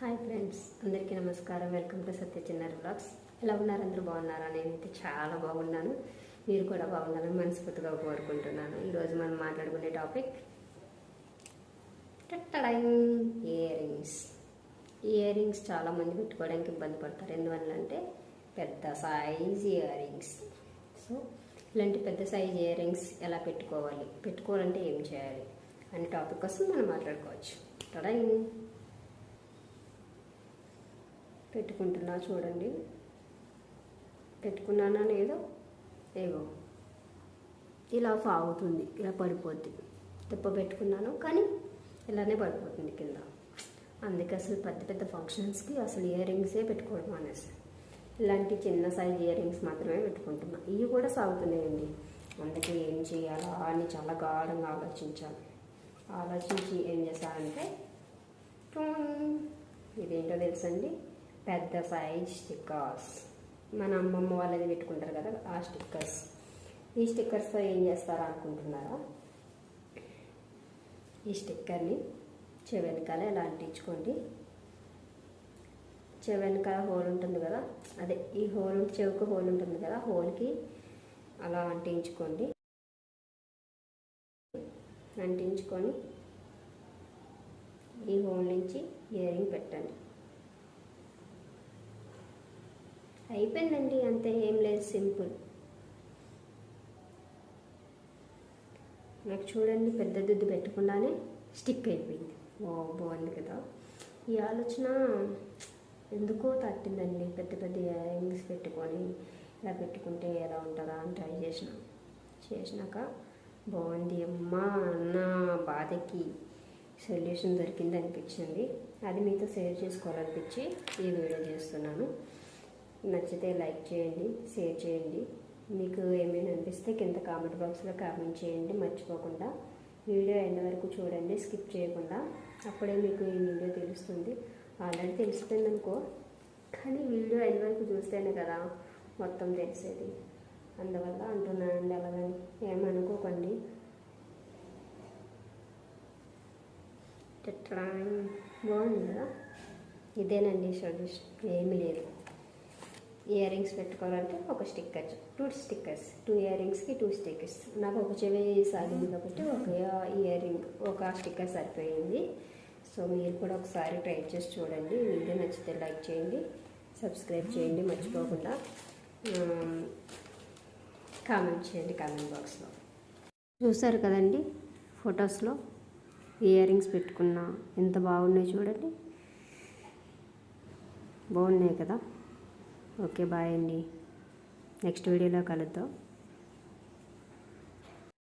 Hi friends అందరికీ నమస్కారం. Welcome to Satya Chinnaru blogs ఎలా ఉన్నారు? అందరూ బాగున్నారా? నేనైతే చాలా బాగున్నాను. మీరు కూడా బాగున్నారని మనస్ఫూర్తిగా కోరుకుంటున్నాను. ఈరోజు మనం మాట్లాడుకునే topic earrings earrings చాలామంది పెట్టుకోవడానికి ఇబ్బంది పడతారు. ఎందువల్ల అంటే పెద్ద సైజ్ ఇయర్ రింగ్స్ సో ఇలాంటి పెద్ద సైజ్ ఇయర్ రింగ్స్ ఎలా పెట్టుకోవాలి? పెట్టుకోవాలంటే ఏం చేయాలి? అనే టాపిక్ కోసం మనం మాట్లాడుకోవచ్చు. టడైన్ పెట్టుకుంటున్నా చూడండి. పెట్టుకున్నానా లేదో? ఏవో. ఇలా సాగుతుంది ఇలా పడిపోద్ది. తిప్ప పెట్టుకున్నాను కానీ ఇలానే పడిపోతుంది కింద. అందుకే అసలు పెద్ద పెద్ద ఫంక్షన్స్కి అసలు ఇయర్ రింగ్సే పెట్టుకోవడం అనేసి ఇలాంటి చిన్న సైజ్ ఇయర్ రింగ్స్ మాత్రమే పెట్టుకుంటున్నా. ఇవి కూడా సాగుతున్నాయండి. అందుకే ఏం చేయాలా అని చాలా గాఢంగా ఆలోచించాను. ఆలోచించి ఏం చేశానంటే ఇదేంటో తెలుసండి? పెద్ద సైజ్ స్టిక్కర్స్. మన అమ్మమ్మ వాళ్ళది పెట్టుకుంటారు కదా ఆ స్టిక్కర్స్. ఈ స్టిక్కర్స్తో ఏం చేస్తారు అనుకుంటున్నారా? ఈ స్టిక్కర్ని చెవెనకాల ఇలా అంటించుకోండి? చెవెనకాల హోల్ ఉంటుంది కదా అదే ఈ హోల్ చెవుకు హోల్ ఉంటుంది కదా హోల్కి అలా అంటించుకోండి. అంటించుకొని ఈ హోల్ నుంచి ఇయర్ రింగ్ పెట్టండి. అయిపోయిందండి అంతే ఏం లేదు సింపుల్. నాకు చూడండి పెద్ద దుద్దు పెట్టకుండానే స్టిక్ అయిపోయింది. ఓ బాగుంది కదా. ఈ ఆలోచన ఎందుకో తట్టిందండి పెద్ద పెద్ద ఇయర్ పెట్టుకొని ఇలా పెట్టుకుంటే ఎలా ఉంటుందా అని ట్రై చేసిన. చేసినాక బాగుంది అమ్మా అన్న బాధకి సొల్యూషన్ దొరికింది అనిపించింది. అది మీతో షేర్ చేసుకోవాలనిపించి ఈ వీడియో చేస్తున్నాను. నచ్చితే లైక్ చేయండి షేర్ చేయండి. మీకు ఏమైనా అనిపిస్తే కింద కామెంట్ బాక్స్లో కామెంట్ చేయండి మర్చిపోకుండా. వీడియో అయిన వరకు చూడండి స్కిప్ చేయకుండా. అప్పుడే మీకు ఈ వీడియో తెలుస్తుంది. ఆల్రెడీ తెలిసిపోయింది అనుకో కానీ వీడియో అయిన వరకు చూస్తేనే కదా మొత్తం తెలిసేది. అందువల్ల అంటున్నానండి అలాగని ఏమనుకోకండి. బాగుంది కదా? ఇదేనండి సొల్యూషన్ ఏమీ లేదు. ఇయర్ రింగ్స్ పెట్టుకోవాలంటే ఒక స్టిక్కర్ టూ స్టిక్కర్స్ టూ ఇయర్ రింగ్స్కి టూ స్టిక్కర్స్ నాకు ఒక చెవి సాగింది కాబట్టి ఒక ఇయర్ రింగ్ ఒక స్టిక్కర్ సరిపోయింది. సో మీరు కూడా ఒకసారి ట్రై చేసి చూడండి. వీడియో నచ్చితే లైక్ చేయండి సబ్స్క్రైబ్ చేయండి మర్చిపోకుండా కామెంట్ చేయండి కామెంట్ బాక్స్లో చూసారు కదండి ఫొటోస్లో ఇయర్ రింగ్స్ పెట్టుకున్నా ఎంత బాగున్నాయి చూడండి. బాగున్నాయి కదా? ఓకే బాయ్ అండి. నెక్స్ట్ వీడియోలో కలుద్దాం.